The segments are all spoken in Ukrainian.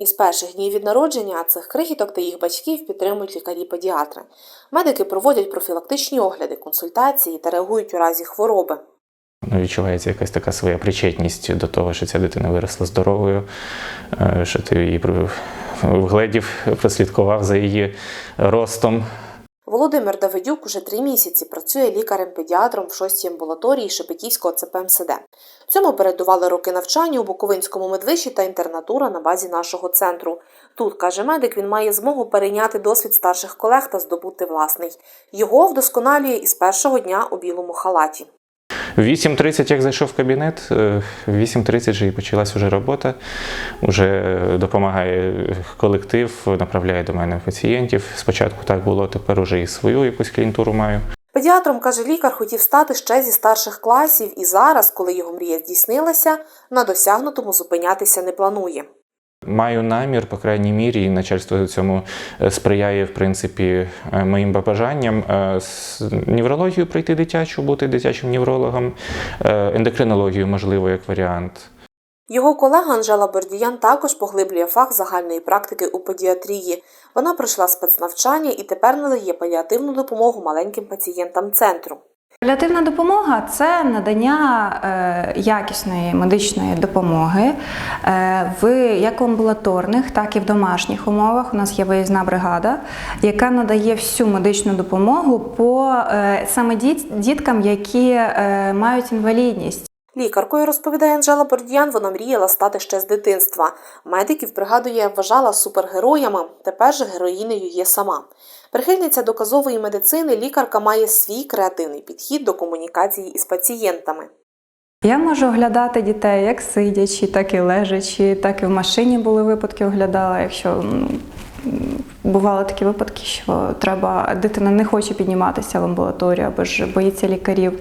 Із перших днів від народження цих крихіток та їх батьків підтримують лікарі-педіатри. Медики проводять профілактичні огляди, консультації та реагують у разі хвороби. Ну, Відчувається якась така своя причетність до того, що ця дитина виросла здоровою, е, що ти її вгледів, прослідкував за її ростом. Володимир Давидюк уже три місяці працює лікарем-педіатром в шостій амбулаторії Шепетівського ЦП МСД. Цьому передували роки навчання у Буковинському медвищі та інтернатура на базі нашого центру. Тут, каже медик, він має змогу перейняти досвід старших колег та здобути власний. Його вдосконалює із першого дня у білому халаті. В 8.30, як зайшов в кабінет, в 8.30 вже і почалась вже робота. Уже допомагає колектив, направляє до мене пацієнтів. Спочатку так було, тепер уже і свою якусь клієнтуру маю. Педіатром, каже лікар, хотів стати ще зі старших класів і зараз, коли його мрія здійснилася, на досягнутому зупинятися не планує. Маю намір, по крайній мірі, і начальство цьому е, сприяє, в принципі, е, моїм бажанням е, з неврологію пройти дитячу, бути дитячим неврологом, ендокринологію, можливо, як варіант. Його колега Анжела Бордіян також поглиблює фах загальної практики у педіатрії. Вона пройшла спецнавчання і тепер надає паліативну допомогу маленьким пацієнтам центру. Паліативна допомога це надання е, якісної медичної допомоги е, в як амбулаторних, так і в домашніх умовах. У нас є виїзна бригада, яка надає всю медичну допомогу по е, саме діт- діткам, які мають інвалідність. Лікаркою розповідає Анжела Бордіян, вона мріяла стати ще з дитинства. Медиків пригадує, вважала супергероями. Тепер же героїнею є сама. Прихильниця доказової медицини, лікарка має свій креативний підхід до комунікації із пацієнтами. Я можу оглядати дітей як сидячи, так і лежачи, так і в машині були випадки, оглядала, якщо м, бували такі випадки, що треба дитина не хоче підніматися в амбулаторію або ж боїться лікарів.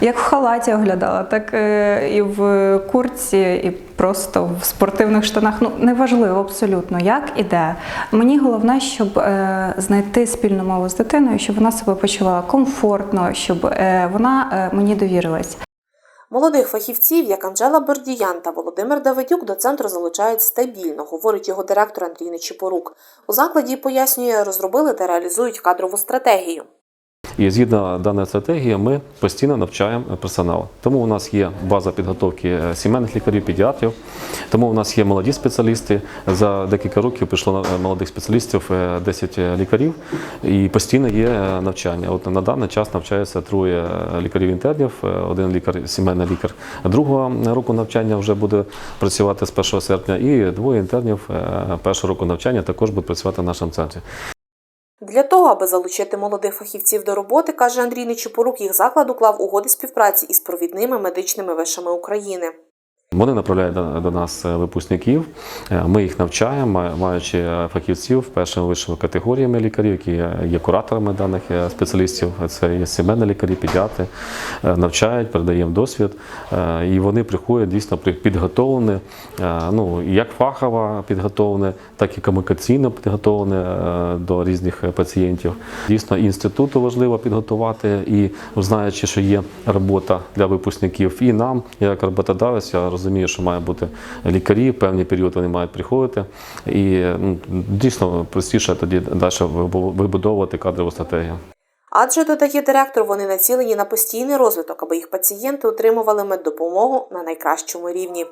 Як в халаті оглядала, так е, і в куртці, і просто в спортивних штанах. Ну неважливо абсолютно, як і де. Мені головне, щоб е, знайти спільну мову з дитиною, щоб вона себе почувала комфортно, щоб е, вона мені довірилась. Молодих фахівців, як Анжела Бордіян та Володимир Давидюк, до центру залучають стабільно, говорить його директор Андрій Нечіпорук. У закладі пояснює, розробили та реалізують кадрову стратегію. І згідно даної стратегії, ми постійно навчаємо персонал. Тому у нас є база підготовки е, сімейних лікарів, педіатрів. Тому у нас є молоді спеціалісти. За декілька років прийшло е, молодих спеціалістів е, 10 лікарів, і постійно є е, навчання. От на даний час навчається троє лікарів-інтернів, е, один лікар, сімейний лікар другого року навчання вже буде працювати з 1 серпня, і двоє інтернів е, першого року навчання також будуть працювати в нашому центрі. Для того, аби залучити молодих фахівців до роботи, каже Андрій Нечіпорук, їх заклад уклав угоди співпраці із провідними медичними вишами України. Вони направляють до, нас е, випускників, е, ми їх навчаємо, маючи е, фахівців першими вищими категоріями лікарів, які є кураторами даних спеціалістів. Це є сімейні лікарі, педіатри, навчають, передаємо досвід. І вони приходять дійсно підготовлені, ну як фахово підготовлені, так і комунікаційно підготовлені до різних пацієнтів. Дійсно, інституту важливо підготувати, і знаючи, що є робота для випускників, і нам, як роботодавець, я розумію, що має бути лікарі, певний період вони мають приходити. І ну, дійсно простіше тоді далі вибудовувати кадрову стратегію. Адже додає директор, вони націлені на постійний розвиток, аби їх пацієнти отримували меддопомогу на найкращому рівні.